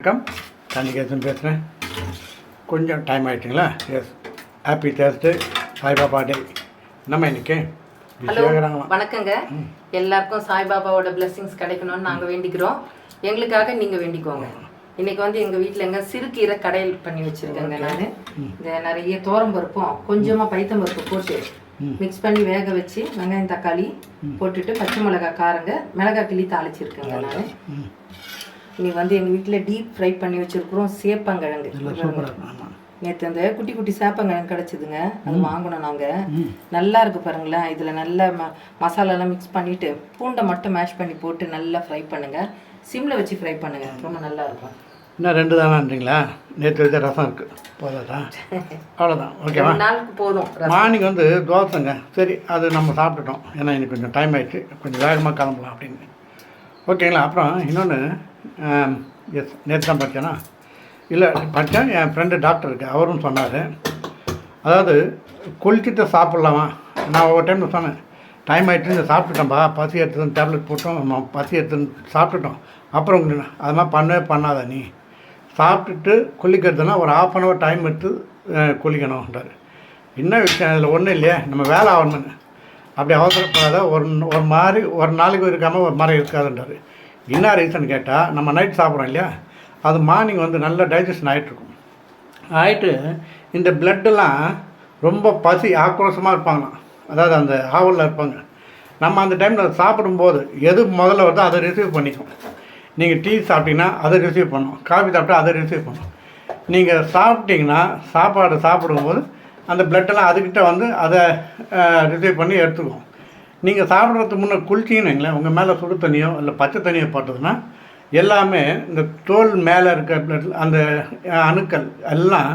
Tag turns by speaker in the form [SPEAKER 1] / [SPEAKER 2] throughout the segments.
[SPEAKER 1] வணக்கம். கன்னிகேசன் பேசுகிறேன் கொஞ்சம் time ஆகிட்டுங்களா yes happy Thursday Saibaba day நம்ம இன்னைக்கு?
[SPEAKER 2] வணக்கங்க. எல்லாருக்கும் சாய்பாபாவோட பிளெஸிங்ஸ் கிடைக்கணும்னு நாங்கள் வேண்டிக்கிறோம். எங்களுக்காக நீங்கள் வேண்டிக்கோங்க. இன்னைக்கு வந்து எங்கள் வீட்டில் எங்க சிறுகீரை கடையில் பண்ணி வச்சுருக்கேங்க நான். இந்த நிறைய தோரம் பருப்பும் கொஞ்சமாக பைத்தம் பருப்பு போட்டு மிக்ஸ் பண்ணி வேக வச்சு வெங்காயம் தக்காளி போட்டுட்டு பச்சை மிளகாய் காரங்க மிளகாய் கிள்ளி தாளிச்சிருக்கேங்க நான். இன்னைக்கு வந்து எங்கள் வீட்டில் டீப் ஃப்ரை பண்ணி வச்சுருக்குறோம் சேப்பங்கிழங்கு. நேற்று அந்த குட்டி குட்டி சேப்பங்கிழங்கு கிடச்சிதுங்க. அது வாங்கினோம் நாங்கள் நல்லா இருக்கு பாருங்களேன். இதில் நல்ல ம மசாலாலாம் மிக்ஸ் பண்ணிட்டு பூண்டை மட்டும் மேஷ் பண்ணி போட்டு நல்லா ஃப்ரை பண்ணுங்க. சிம்மில் வச்சு ஃப்ரை பண்ணுங்க. ரொம்ப நல்லா இருக்கும்.
[SPEAKER 1] இன்னும் ரெண்டு தானான்றீங்களா? நேற்று வச்ச ரசம் இருக்குது போதாதா? அவ்வளோதான் ஓகேவா
[SPEAKER 2] நாளுக்கு போதும்
[SPEAKER 1] மார்னிங் வந்து தோசைங்க. சரி அது நம்ம சாப்பிட்டுட்டோம். ஏன்னா இன்னைக்கு கொஞ்சம் டைம் ஆயிடுச்சு. கொஞ்சம் வேகமாக கிளம்பலாம் அப்படின்னு. ஓகேங்களா அப்புறம் இன்னொன்று எஸ் நேற்று தான் படித்தேனா இல்லை படித்தேன் என் ஃப்ரெண்டு டாக்டர் இருக்கு அவரும் சொன்னார். அதாவது குளிச்சுட்டு சாப்பிட்லாமா? நான் ஒவ்வொரு டைம் சொன்னேன் டைம் ஆகிட்டு இந்த சாப்பிட்டுட்டோம்பா பசி எடுத்துன்னு டேப்லெட் போட்டோம் பசி எடுத்துன்னு சாப்பிட்டுட்டோம். அப்புறம் அது மாதிரி பண்ணவே பண்ணாத நீ. சாப்பிட்டுட்டு கொல்லிக்கிறதுனா ஒரு ஆஃப் அன் ஹவர் டைம் எடுத்து கொல்லிக்கணும்ன்றார் என்ன விஷயம் அதில் ஒன்றும் இல்லையா நம்ம வேலை ஆகணும்னு. அப்படி அவசரப்படாத ஒரு ஒரு மாதிரி ஒரு நாளைக்கு இருக்காமல் ஒரு மாதிரி இருக்காதுன்றார். என்ன ரீசன் கேட்டால் நம்ம நைட் சாப்பிட்றோம் இல்லையா? அது மார்னிங் வந்து நல்ல டைஜஷன் ஆகிட்டுருக்கும் ஆகிட்டு இந்த பிளட்டெல்லாம் ரொம்ப பசி ஆக்ரோஷமாக இருப்பாங்களாம். அதாவது அந்த ஆவலில் இருப்பாங்க. நம்ம அந்த டைமில் சாப்பிடும்போது எது முதல்ல வருதோ அதை ரிசீவ் பண்ணிக்கும். நீங்கள் டீ சாப்பிட்டீங்கன்னா அதை ரிசீவ் பண்ணும். காஃபி சாப்பிட்டா அதை ரிசீவ் பண்ணும். நீங்கள் சாப்பிட்டீங்கன்னா சாப்பாடு சாப்பிடும்போது அந்த பிளட்டெல்லாம் அதுக்கிட்ட வந்து அதை ரிசீவ் பண்ணி எடுத்துக்கும். நீங்கள் சாப்பிட்றதுக்கு முன்னே குளிச்சிங்கன்னு வைங்களேன் உங்கள் மேலே சுடு தண்ணியோ இல்லை பச்சை தண்ணியோ போட்டதுன்னா எல்லாமே இந்த தோல் மேலே இருக்க blood அந்த அணுக்கள் எல்லாம்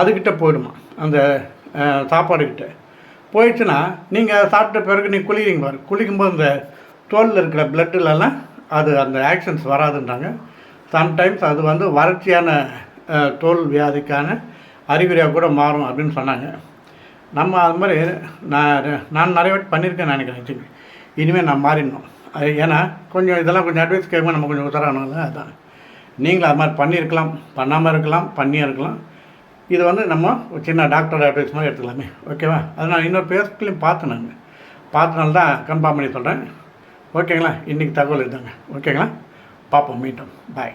[SPEAKER 1] அதுக்கிட்ட போயிடுமா அந்த சாப்பாடுக்கிட்ட போயிடுச்சுன்னா நீங்கள் சாப்பிட்ட பிறகு நீங்கள் குளிக்கிறீங்க பாரு. குளிக்கும்போது இந்த தோலில் இருக்கிற பிளட்டுலலாம் அது அந்த ஆக்ஷன்ஸ் வராதுன்றாங்க. சம்டைம்ஸ் அது வந்து வறட்சியான தோல் வியாதிக்கான அறிகுறியாக கூட மாறும் அப்படின்னு சொன்னாங்க. நம்ம அது மாதிரி நான் நான் நிறைய வாட்டி பண்ணியிருக்கேன் நினைக்கிறேன் ஆக்சுவலி இனிமேல் நான் மாறிடணும். அது ஏன்னா கொஞ்சம் இதெல்லாம் கொஞ்சம் அட்வைஸ் கேட்கும்போது நம்ம கொஞ்சம் உத்தரவானல அதுதான் நீங்களும் அது மாதிரி பண்ணியிருக்கலாம் பண்ணாமல் இருக்கலாம் பண்ணியும் இருக்கலாம். இது வந்து நம்ம ஒரு சின்ன டாக்டர் அட்வைஸ் மாதிரி எடுத்துக்கலாமே. ஓகேவா அது நான் இன்னொரு பேஸ்ட்லையும் பார்த்தேன் நான். பார்த்தனால தான் கன்ஃபார்ம் பண்ணி சொல்கிறேன் ஓகேங்களா இன்றைக்கி தகவல் இதுதாங்க. ஓகேங்களா பார்ப்போம் மீண்டும். பாய்